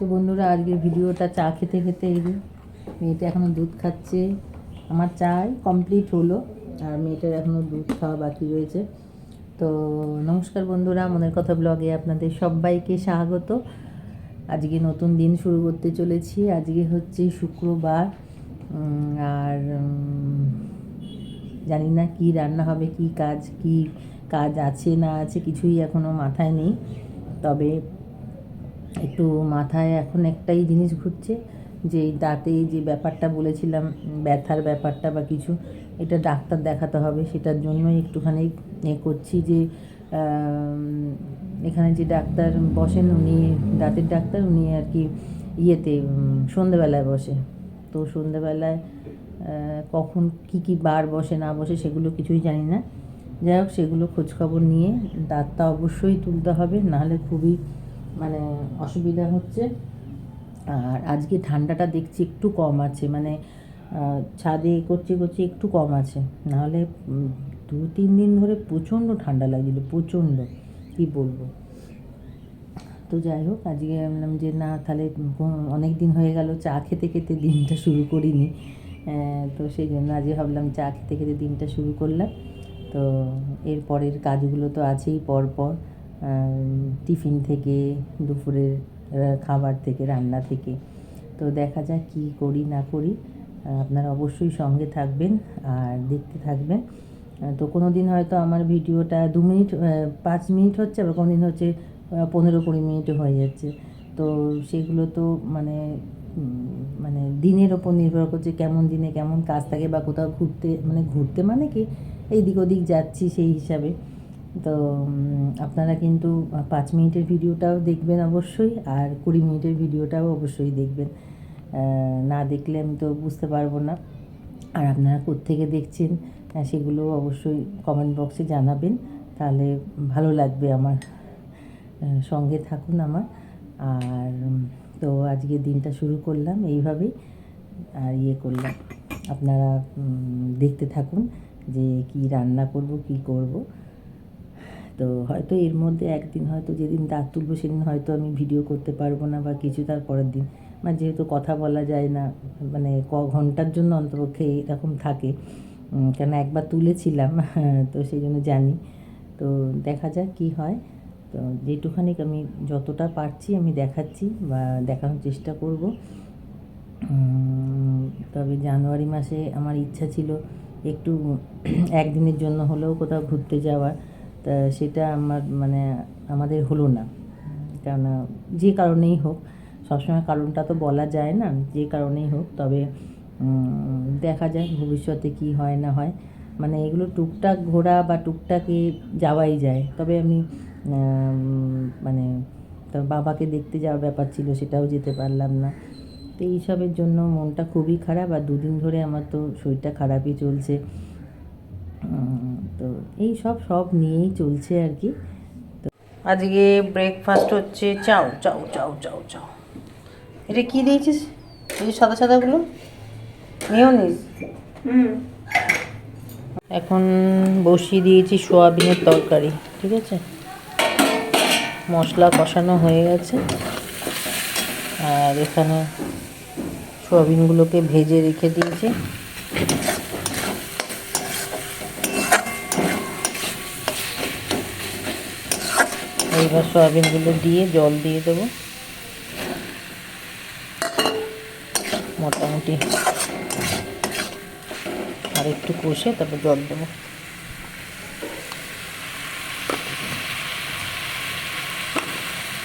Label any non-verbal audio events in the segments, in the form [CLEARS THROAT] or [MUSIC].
তো বন্ধুরা, আজকের ভিডিওটা চা খেতে খেতে এই মেয়েটা এখনও দুধ খাচ্ছে। আমার চাই কমপ্লিট হলো, আর মেয়েটার এখনও দুধ খাওয়া বাকি রয়েছে। তো নমস্কার বন্ধুরা, মনের কথা ব্লগে আপনাদের সবাইকে স্বাগত। আজকে নতুন দিন শুরু করতে চলেছি। আজকে হচ্ছে শুক্রবার আর জানি না কি রান্না হবে, কি কাজ কি কাজ আছে না আছে, কিছুই এখনও মাথায় নেই। তবে একটু মাথায় এখন একটাই জিনিস ঘুরছে, যে এই দাঁতে যে ব্যাপারটা বলেছিলাম, ব্যথার ব্যাপারটা বা কিছু, এটা ডাক্তার দেখাতে হবে। সেটার জন্যই একটুখানি এ করছি যে এখানে যে ডাক্তার বসেন, উনি দাঁতের ডাক্তার, উনি আর কি ইয়েতে সন্ধেবেলায় বসে। তো সন্ধেবেলায় কখন কি কি বার বসে, না বসে, সেগুলো কিছুই জানি না। যাই হোক, সেগুলো খোঁজখবর নিয়ে দাঁতটা অবশ্যই তুলতে হবে, নাহলে খুবই মানে অসুবিধা হচ্ছে। আর আজকে ঠান্ডাটা দেখছি একটু কম আছে মানে ছাদে করছি করছি একটু কম আছে। নাহলে দু তিন দিন ধরে প্রচণ্ড ঠান্ডা লাগছিল প্রচণ্ড কী বলব। তো যাই হোক আজকে বললাম যে না তাহলে অনেক দিন হয়ে গেল চা খেতে খেতে দিনটা শুরু করিনি। তো সেই জন্য আজকে ভাবলাম চা খেতে খেতে দিনটা শুরু করলাম। তো এর পরের কাজগুলো তো আছেই পর পর আম, টিফিন থেকে, দুপুরের খাবার থেকে, রান্না থেকে। তো দেখা যাক কী করি, না করি। আপনারা অবশ্যই সঙ্গে থাকবেন আর দেখতে থাকবেন। তো কোনো দিন হয়তো আমার ভিডিওটা দু মিনিট পাঁচ মিনিট হচ্ছে, আবার কোনো দিন হচ্ছে পনেরো কুড়ি মিনিটও হয়ে যাচ্ছে। তো সেগুলো তো মানে মানে দিনের ওপর নির্ভর করছে কেমন দিনে কেমন কাজ থাকে বা কোথাও ঘুরতে মানে ঘুরতে মানে কি, এইদিক ওদিক যাচ্ছি সেই হিসাবে। তো আপনারা কিন্তু পাঁচ মিনিটের ভিডিওটাও দেখবেন অবশ্যই আর কুড়ি মিনিটের ভিডিওটাও অবশ্যই দেখবেন। না দেখলে আমি তো বুঝতে পারব না। আর আপনারা কোত্থেকে দেখছেন সেগুলো অবশ্যই কমেন্ট বক্সে জানাবেন। তাহলে ভালো লাগবে আমার সঙ্গে থাকুন আমার। আর তো আজকে দিনটা শুরু করলাম এইভাবেই, আর ইয়ে করলাম। আপনারা দেখতে থাকুন যে কি রান্না করব, কি করব। তো হয়তো এর মধ্যে একদিন হয়তো যেদিন দাঁত তুলবো সেদিন হয়তো আমি ভিডিও করতে পারব না বা কিছু তার পরের দিন। মানে যেহেতু কথা বলা যায় না মানে ক ঘণ্টার জন্য অন্তপক্ষে এরকম থাকে। কেন একবার তুলেছিলাম, তো সেই জন্য জানি। তো দেখা যাক কি হয়। তো যেটুখানি আমি যতটা পারছি আমি দেখাচ্ছি বা দেখানোর চেষ্টা করব। তবে জানুয়ারি মাসে আমার ইচ্ছা ছিল একটু একদিনের জন্য হলেও কোথাও ঘুরতে যাওয়ার। তা সেটা আমার মানে আমাদের হলো না। কেননা যে কারণেই হোক, সবসময় কারণটা তো বলা যায় না, যে কারণেই হোক, তবে দেখা যায় ভবিষ্যতে কি হয় না হয়। মানে এগুলো টুকটাক ঘোরা বা টুকটাকে যাওয়াই যায়। তবে আমি মানে তার বাবাকে দেখতে যাওয়ার ব্যাপার ছিল, সেটাও যেতে পারলাম না। তো এইসবের জন্য মনটা খুবই খারাপ, আর দুদিন ধরে আমার তো শরীরটা খারাপই চলছে। তো এই সব সব নিয়েই চলছে আর কি। তো আজকে ব্রেকফাস্ট হচ্ছে চাউ চাউ চাউ চাউ চাউ এটা কি দিয়েছিস? এই যে সাদা সাদাগুলো? মেয়নিজ? এখন বসিয়ে দিয়েছি সোয়াবিনের তরকারি ঠিক আছে? মশলা কষানো হয়ে গেছে। আর এখানে সোয়াবিনগুলোকে ভেজে রেখে দিয়েছি। এইবার সয়াবিনগুলো দিয়ে জল দিয়ে দেবো। মোটামুটি। আর একটু কষে তারপর জল দেবো।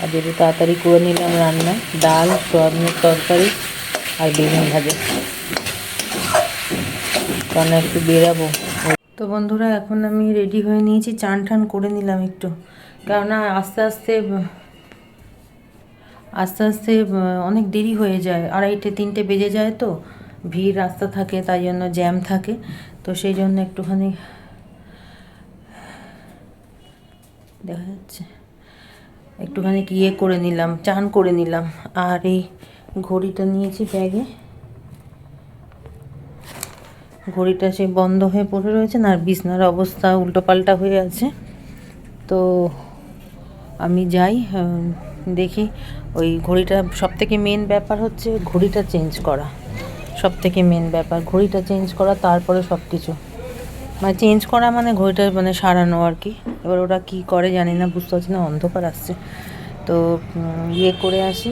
আর যেটা তাড়াতাড়ি করে নিলাম রান্না, ডাল, সয়াবিনের তরকারি আর বেগুন ভাজা। কারণ একটু বেরাবো। তো বন্ধুরা, এখন আমি রেডি হয়ে নিয়েছি চান টান করে নিলাম একটু। কেননা আস্তে আস্তে আস্তে আস্তে, অনেক দেরি হয়ে যায়। আড়াইটে, তিনটে বেজে যায় তো। ভিড় রাস্তা থাকে, তাই জন্য জ্যাম থাকে। তো সেই জন্য একটুখানি দেখা যাচ্ছে। একটুখানি ইয়ে করে নিলাম, চান করে নিলাম। আর এই ঘড়িটা নিয়েছি ব্যাগে। ঘড়িটা সে বন্ধ হয়ে পড়ে রয়েছে না, আর বিছনার অবস্থা উল্টোপাল্টা হয়ে আছে। তো আমি যাই দেখি। ওই ঘড়িটা সব থেকে মেন ব্যাপার হচ্ছে ঘড়িটা চেঞ্জ করা। সব থেকে মেন ব্যাপার, ঘড়িটা চেঞ্জ করা, তারপরে সব কিছু মানে চেঞ্জ করা মানে ঘড়িটা মানে সারানো আর কি। এবার ওরা কী করে জানি না, বুঝতে পারছি না, অন্ধকার আসছে। তো ইয়ে করে আসি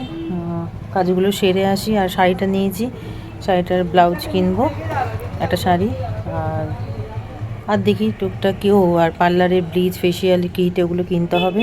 কাজগুলো সেরে আসি আর শাড়িটা নিয়েছি। শাড়িটার ব্লাউজ কিনবো, একটা শাড়ি। আর আর দেখি টুকটাক কেউ আর পার্লারে ব্লিচ, ফেসিয়াল কিট, এগুলো কিনতে হবে।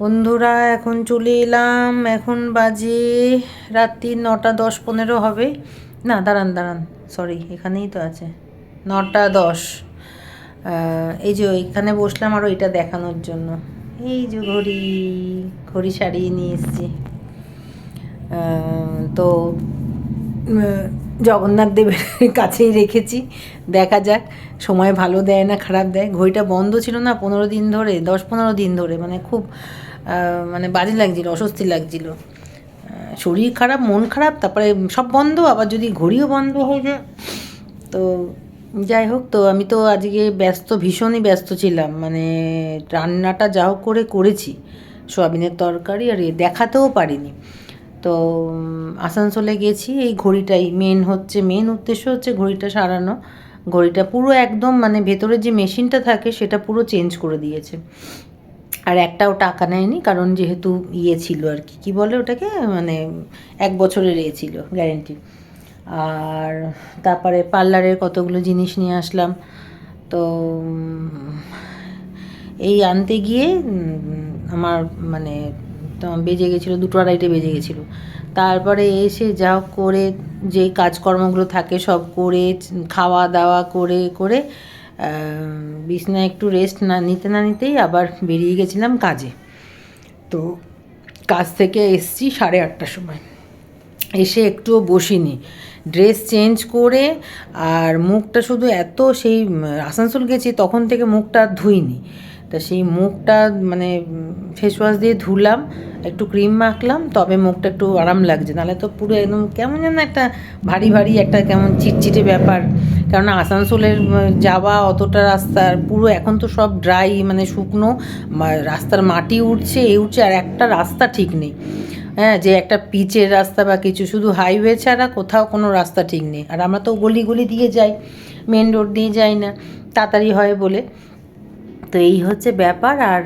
বন্ধুরা, এখন চলে এলাম। এখন বাজে রাত্রি নটা দশ পনেরো হবে। না, দাঁড়ান দাঁড়ান। সরি এখানেই তো আছে। নটা দশ। এই যে এখানে বসলাম আরও এটা দেখানোর জন্য। এই যে ঘড়ি ঘড়ি সারিয়ে নিয়ে এসেছি। তো জগন্নাথ দেবের [LAUGHS] কাছেই রেখেছি। দেখা যাক, সময় ভালো দেয় না খারাপ দেয়। ঘড়িটা বন্ধ ছিল না পনেরো দিন ধরে, দশ পনেরো দিন ধরে মানে খুব মানে বাজে লাগছিল, অস্বস্তি লাগছিল। শরীর খারাপ, মন খারাপ, তারপরে সব বন্ধ, আবার যদি ঘড়িও বন্ধ হয়ে যায়, তো যাই হোক, তো আমি তো আজকে ব্যস্ত, ভীষণই ব্যস্ত ছিলাম। মানে রান্নাটা যা হোক করে করেছি, সোয়াবিনের তরকারি, আর দেখাতেও পারিনি। তো আসানসোলে গেছি। এই ঘড়িটাই মেন হচ্ছে মেন উদ্দেশ্য হচ্ছে ঘড়িটা সারানো। ঘড়িটা পুরো একদম মানে ভেতরে যে মেশিনটা থাকে সেটা পুরো চেঞ্জ করে দিয়েছে। আর একটাও টাকা নেয়নি কারণ যেহেতু ইয়ে ছিল আর কি। কী বলে ওটাকে? মানে এক বছরের এ ছিল গ্যারেন্টি আর তারপরে পার্লারের কতগুলো জিনিস নিয়ে আসলাম। তো এই আনতে গিয়ে আমার মানে তোমার বেজে গেছিল, দুটো আড়াইটে বেজে গেছিল। তারপরে এসে যা হোক করে যে কাজকর্মগুলো থাকে সব করে খাওয়া দাওয়া করে করে বিছনায় একটু রেস্ট না নিতে না নিতেই আবার বেরিয়ে গেছিলাম কাজে। তো কাজ থেকে এসছি সাড়ে আটটার সময়। এসে একটুও বসিনি। ড্রেস চেঞ্জ করে আর মুখটা শুধু এত সেই আসানসোল গেছি তখন থেকে মুখটা ধুইনি। তা সেই মুখটা মানে ফেস ওয়াশ দিয়ে ধুলাম, একটু ক্রিম মাখলাম, তবে মুখটা একটু আরাম লাগছে। নাহলে তো পুরো একদম কেমন যেন একটা ভারী ভারী একটা কেমন চিটচিটে ব্যাপার। কেননা আসানসোলের যাওয়া অতটা রাস্তার, পুরো এখন তো সব ড্রাই মানে শুকনো রাস্তার মাটি উঠছে এ উঠছে আর একটা রাস্তা ঠিক নেই। হ্যাঁ যে একটা পিচের রাস্তা বা কিছু, শুধু হাইওয়ে ছাড়া কোথাও কোনো রাস্তা ঠিক নেই। আর আমরা তো গলি গলি দিয়ে যাই মেন রোড দিয়ে যাই না, তাড়াতাড়ি হয় বলে। তো এই হচ্ছে ব্যাপার আর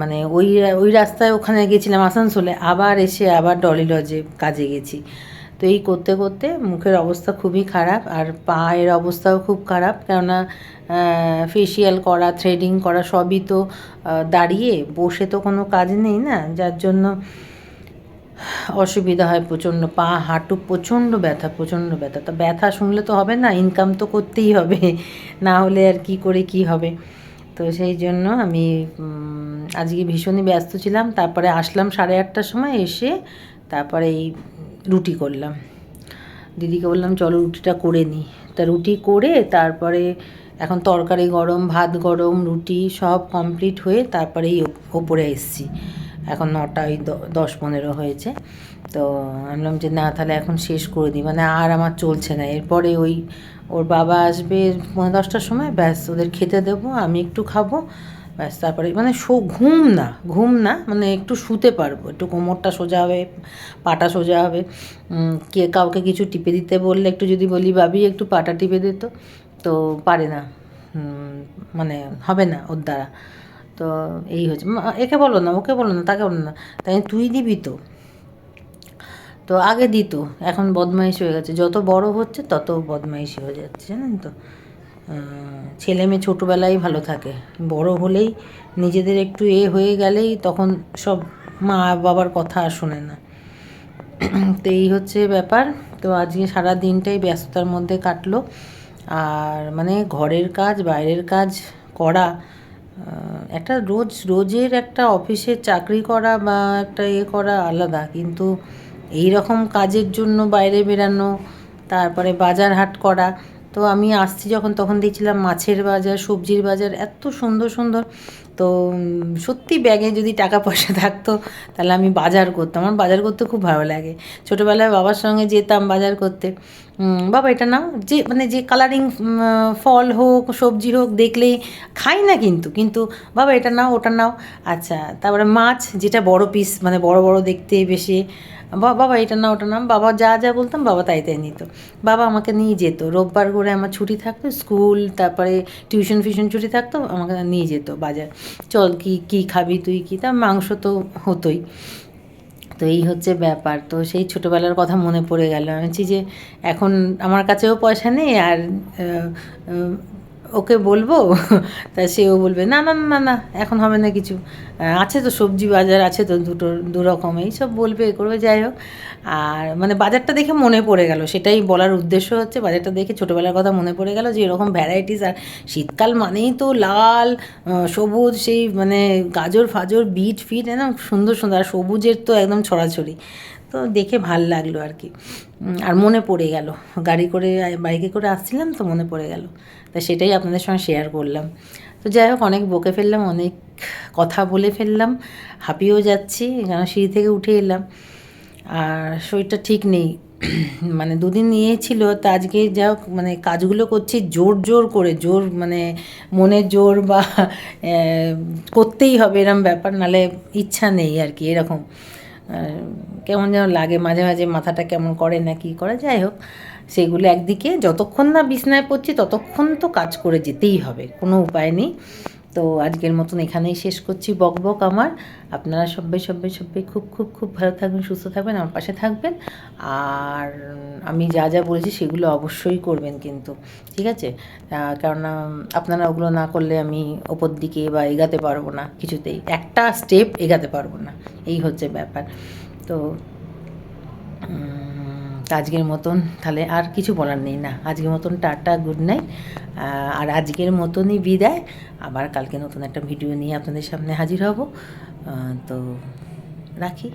মানে ওই ওই রাস্তায় ওখানে গেছিলাম আসানসোলে, আবার এসে আবার ডলি লজে কাজে গেছি। তো এই করতে করতে মুখের অবস্থা খুবই খারাপ আর পায়ের অবস্থাও খুব খারাপ, কেননা ফেসিয়াল করা থ্রেডিং করা সবই তো দাঁড়িয়ে বসে তো কোনো কাজ নেই না, যার জন্য অসুবিধা হয় প্রচণ্ড, পা, হাঁটু প্রচণ্ড ব্যথা প্রচণ্ড ব্যথা। তো ব্যথা শুনলে তো হবে না ইনকাম তো করতেই হবে, না হলে আর কি করে কি হবে? তো সেই জন্য আমি আজকে ভীষণই ব্যস্ত ছিলাম, তারপরে আসলাম সাড়ে আটটার সময় এসে, তারপরে এই রুটি করলাম। দিদিকে বললাম, চলো রুটিটা করে নিই তা রুটি করে তারপরে এখন তরকারি গরম, ভাত গরম, রুটি সব কমপ্লিট হয়ে তারপরে ওপরে এসছি। এখন নটা ওই দ- দশ পনেরো হয়েছে। তো আমি বললাম যে না, তাহলে এখন শেষ করে দিই। মানে আর আমার চলছে না। এরপরে ওই ওর বাবা আসবে পনেরো দশটার সময়, ব্যাস ওদের খেতে দেবো, আমি একটু খাব, ব্যাস তারপরে মানে শো, ঘুম না ঘুম না মানে একটু শুতে পারব। একটু কোমরটা সোজা হবে, পাটা সোজা হবে। কে কাউকে কিছু টিপে দিতে বললে একটু যদি বলি, ভাবি, একটু পাটা টিপে দিত তো। পারে না। মানে হবে না ওর দ্বারা। তো এই হচ্ছে একে বলো না, ওকে বলো না, তাকে বলো না। তাই তুই দিবি তো। তো আগে দিত এখন বদমাইশি হয়ে গেছে। যত বড় হচ্ছে, তত বদমাইশি হয়ে যাচ্ছে, জানেন তো? ছেলে মেয়ে ছোটোবেলায় ভালো থাকে। বড় হলেই নিজেদের একটু এ হয়ে গেলেই তখন সব মা বাবার কথা আর শোনে না। তো এই হচ্ছে ব্যাপার। তো আজকে সারা দিনটাই ব্যস্ততার মধ্যে কাটলো। আর মানে ঘরের কাজ, বাইরের কাজ করা একটা রোজ, রোজের একটা অফিসে চাকরি করা বা একটা এ করা আলাদা, কিন্তু এই রকম কাজের জন্য বাইরে বেরানো, তারপরে বাজার হাট করা, তো আমি আসছি যখন, তখন দেখছিলাম মাছের বাজার, সবজির বাজার এত সুন্দর সুন্দর। তো সত্যি ব্যাগে যদি টাকা পয়সা থাকতো, তাহলে আমি বাজার করতাম। আমার বাজার করতে খুব ভালো লাগে। ছোটোবেলায় বাবার সঙ্গে যেতাম বাজার করতে। বাবা, এটা নাও যে মানে যে কালারিং ফল হোক, সবজি হোক, দেখলেই খাই না কিন্তু। কিন্তু বাবা, এটা নাও, ওটা নাও। আচ্ছা তারপরে মাছ, যেটা বড় পিস মানে বড় বড় দেখতে বেশি। বাবা, এটা না ওটা না বাবা, যা যা বলতাম, বাবা তাই তাই নিত। বাবা আমাকে নিয়ে যেত। রোববার করে আমার ছুটি থাকতো, স্কুল, তারপরে টিউশন ফিউশন ছুটি থাকতো, আমাকে নিয়ে যেত বাজার। চল কি কি খাবি তুই কি? তা মাংস তো হতোই। তো এই হচ্ছে ব্যাপার। তো সেই ছোটোবেলার কথা মনে পড়ে গেল। আমি যে এখন আমার কাছেও পয়সা নেই আর ওকে বলব? [LAUGHS] তা সেও বলবে, না না না না, এখন হবে না কিছু। আছে তো সবজি বাজার, আছে তো দুটো, দু রকম এইসব বলবে এ করবে, যাই হোক। আর মানে বাজারটা দেখে মনে পড়ে গেল, সেটাই বলার উদ্দেশ্য হচ্ছে, বাজারটা দেখে ছোটোবেলার কথা মনে পড়ে গেল যে এরকম ভ্যারাইটিস আর শীতকাল মানেই তো লাল সবুজ, সেই মানে গাজর, ফাজর বিট ফিট একদম সুন্দর সুন্দর, আর সবুজের তো একদম ছড়াছড়ি। তো দেখে ভালো লাগল আর কি। আর মনে পড়ে গেল। গাড়ি করে, বাইকে করে আসছিলাম তো মনে পড়ে গেল। তা সেটাই আপনাদের সঙ্গে শেয়ার করলাম। তো যাই হোক, অনেক বকে ফেললাম, অনেক কথা বলে ফেললাম, হাঁপিয়েও যাচ্ছি, কেন সিঁড়ি থেকে উঠে এলাম। আর শরীরটা ঠিক নেই। [CLEARS THROAT] মানে দুদিন নিয়েছিল তা আজকে যা মানে কাজগুলো করছি জোর জোর করে, জোর মানে মনের জোর বা করতেই হবে এরম ব্যাপার, নালে ইচ্ছা নেই আর কি, এরকম। কেমন যেন লাগে, মাঝে মাঝে মাথাটা কেমন করে না কি করে, যাই হোক, সেগুলো একদিকে, যতক্ষণ না বিছনায় পড়ছি, ততক্ষণ তো কাজ করে যেতেই হবে, কোনো উপায় নেই। তো আজকের মতন এখানেই শেষ করছি। বক বক আমার। আপনারা সবাই সবাই সবাই খুব খুব খুব ভালো থাকবেন, সুস্থ থাকবেন, আমার পাশে থাকবেন। আর আমি যা যা বলেছি সেগুলো অবশ্যই করবেন কিন্তু, ঠিক আছে? কেননা আপনারা ওগুলো না করলে আমি ওপর দিকে বা এগাতে পারব না কিছুতেই। একটা স্টেপ এগাতে পারব না। এই হচ্ছে ব্যাপার। তো আজকের মতন তাহলে আর কিছু বলার নেই না। আজকের মতন টাটা গুড নাইট আর আজকের মতনই বিদায়। আবার কালকে নতুন একটা ভিডিও নিয়ে আপনাদের সামনে হাজির হব। তো রাখি।